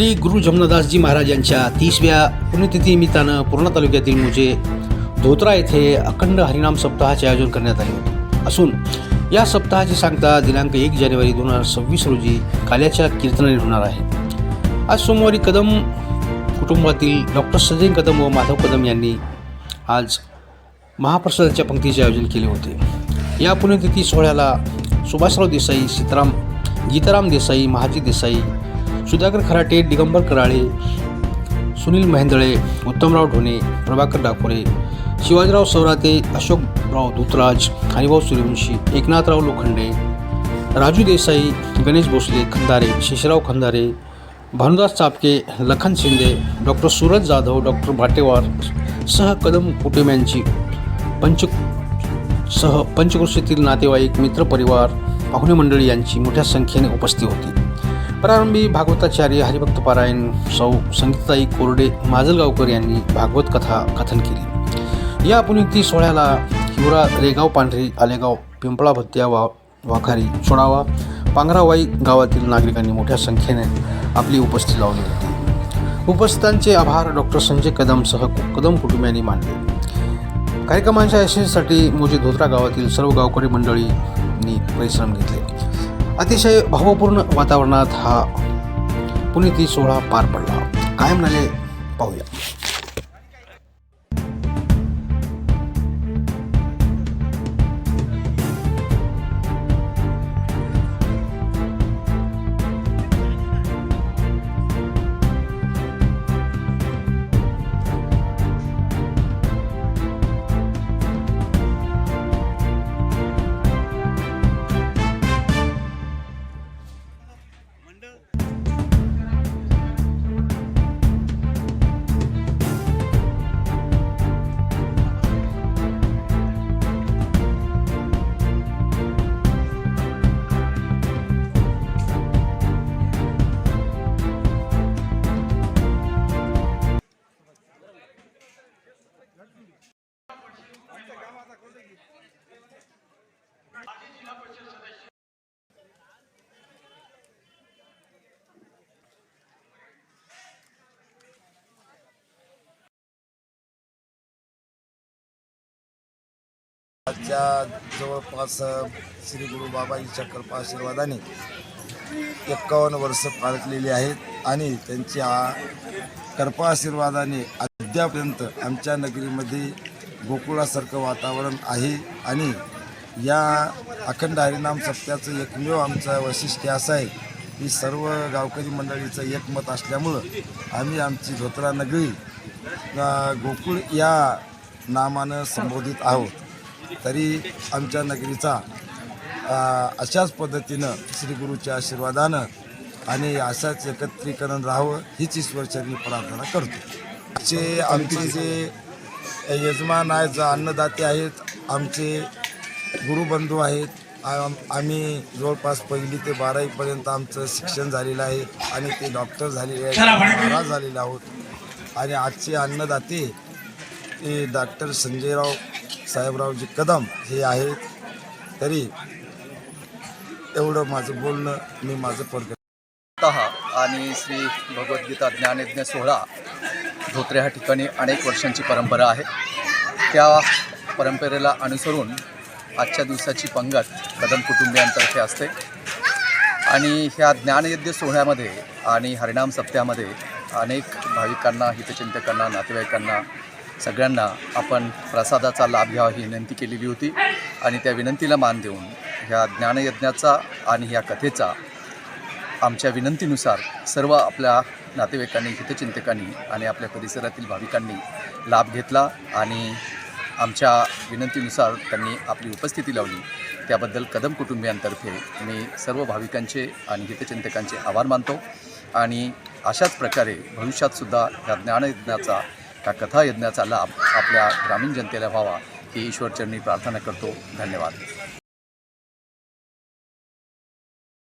श्री गुरु जमनादासजी महाराज यांच्या तीसव्या पुण्यतिथीनिमित्तानं पूर्णा तालुक्यातील मुजे धोत्रा येथे अखंड हरिनाम सप्ताहाचे आयोजन करण्यात आले होते. असून या सप्ताहाची सांगता दिनांक एक जानेवारी दोन हजार सव्वीस रोजी काल्याच्या कीर्तनाने होणार आहे. आज सोमवारी कदम कुटुंबातील डॉक्टर सजय कदम व माधव कदम यांनी आज महाप्रसादाच्या पंक्तीचे आयोजन केले होते. या पुण्यतिथी सोहळ्याला सुभाषराव देसाई सीताराम गीताराम देसाई महाजी देसाई सुधाकर खराटे दिगंबर कराळे सुनील महेंदळे उत्तमराव ढोणे प्रभाकर डाकोरे शिवाजीराव सवराते अशोकराव धुतराज हरिभाऊ सूर्यवंशी एकनाथराव लोखंडे राजू देसाई गणेश भोसले खंदारे शेषराव खंदारे भानुदास चापके लखन शिंदे डॉक्टर सूरज जाधव डॉक्टर भाटेवार सह कदम कुटुंबियांची पंच सह पंचकृषीतील नातेवाईक मित्रपरिवार पाहुणे मंडळी यांची मोठ्या संख्येने उपस्थित होती. प्रारंभी भागवताचार्य हरिभक्त पारायण सौ संगीताई कोरडे माजलगावकर यांनी भागवत कथा कथन केली. या पुनिती सोहळ्याला हिवरा रेगाव पांढरी आलेगाव पिंपळा भत्त्या वा वाखारी सोडावा पांघरावाई गावातील नागरिकांनी मोठ्या संख्येने आपली उपस्थिती लावली होती. उपस्थितांचे आभार डॉक्टर संजय कदमसह कदम कुटुंबियांनी मानले. कार्यक्रमांच्या यशस्वीसाठी मोजे धोत्रा गावातील सर्व गावकरी मंडळींनी परिश्रम घेतले. अतिशय भावपूर्ण वातावरणात हा पुण्यतिथी सोहळा पार पडला. काय म्हणाले पाहूया. त्या जवळपास श्री गुरु बाबाजीच्या कृपा आशीर्वादाने एक्कावन्न वर्ष पालटलेली आहेत आणि त्यांच्या कृपा आशीर्वादाने अद्यापर्यंत आमच्या नगरीमध्ये गोकुळासारखं वातावरण आहे आणि या अखंड हरिनाम सप्त्याचं एकमेव आमचं वैशिष्ट्य असं आहे की सर्व गावकरी मंडळीचं एकमत असल्यामुळं आम्ही आमची धोत्रा नगरी गोकुळ या नामानं संबोधित आहोत. तरी आमच्या नगरीचा अशाच पद्धतीनं श्री गुरुच्या आशीर्वादानं आणि अशाच एकत्रीकरण राहावं हीच ईश्वरचरणी प्रार्थना करतो. जे आमचे जे यजमान आहेत जे अन्नदाते आहेत आमचे गुरुबंधू आहेत आम- आम्ही जवळपास पहिली ते बारावीपर्यंत आमचं शिक्षण झालेलं आहे आणि ते डॉक्टर झालेले आहेत महाराज झालेले आहोत. आणि आजचे अन्नदाते ते डॉक्टर संजयराव साहेबरावजी कदम हे आहेत तरी एवढं माझं बोलणं मी माझं प्रकट आणि श्री भगवद्गीता ज्ञानयज्ञ सोहळा धोत्रे ह्या ठिकाणी अनेक वर्षांची परंपरा आहे. त्या परंपरेला अनुसरून आजच्या दिवसाची पंगत कदम कुटुंबियांतर्फे असते. आणि ह्या ज्ञानयज्ञ सोहळ्यामध्ये आणि हरिणाम सप्त्यामध्ये अनेक भाविकांना हितचिंतकांना नातेवाईकांना सगळ्यांना आपण प्रसादाचा लाभ घ्यावा ही विनंती केलेली होती. आणि त्या विनंतीला मान देऊन ह्या ज्ञानयज्ञाचा आणि ह्या कथेचा आमच्या विनंतीनुसार सर्व आपल्या नातेवाईकांनी हितचिंतकांनी आणि आपल्या परिसरातील भाविकांनी लाभ घेतला आणि आमच्या विनंतीनुसार त्यांनी आपली उपस्थिती लावली. त्याबद्दल कदम कुटुंबियांतर्फे मी सर्व भाविकांचे आणि हितचिंतकांचे आभार मानतो. आणि अशाच प्रकारे भविष्यातसुद्धा ह्या ज्ञानयज्ञाचा या कथा यज्ञाचा लाभ आपल्या ग्रामीण जनतेला व्हावा ही ईश्वरचरणी प्रार्थना करतो. धन्यवाद.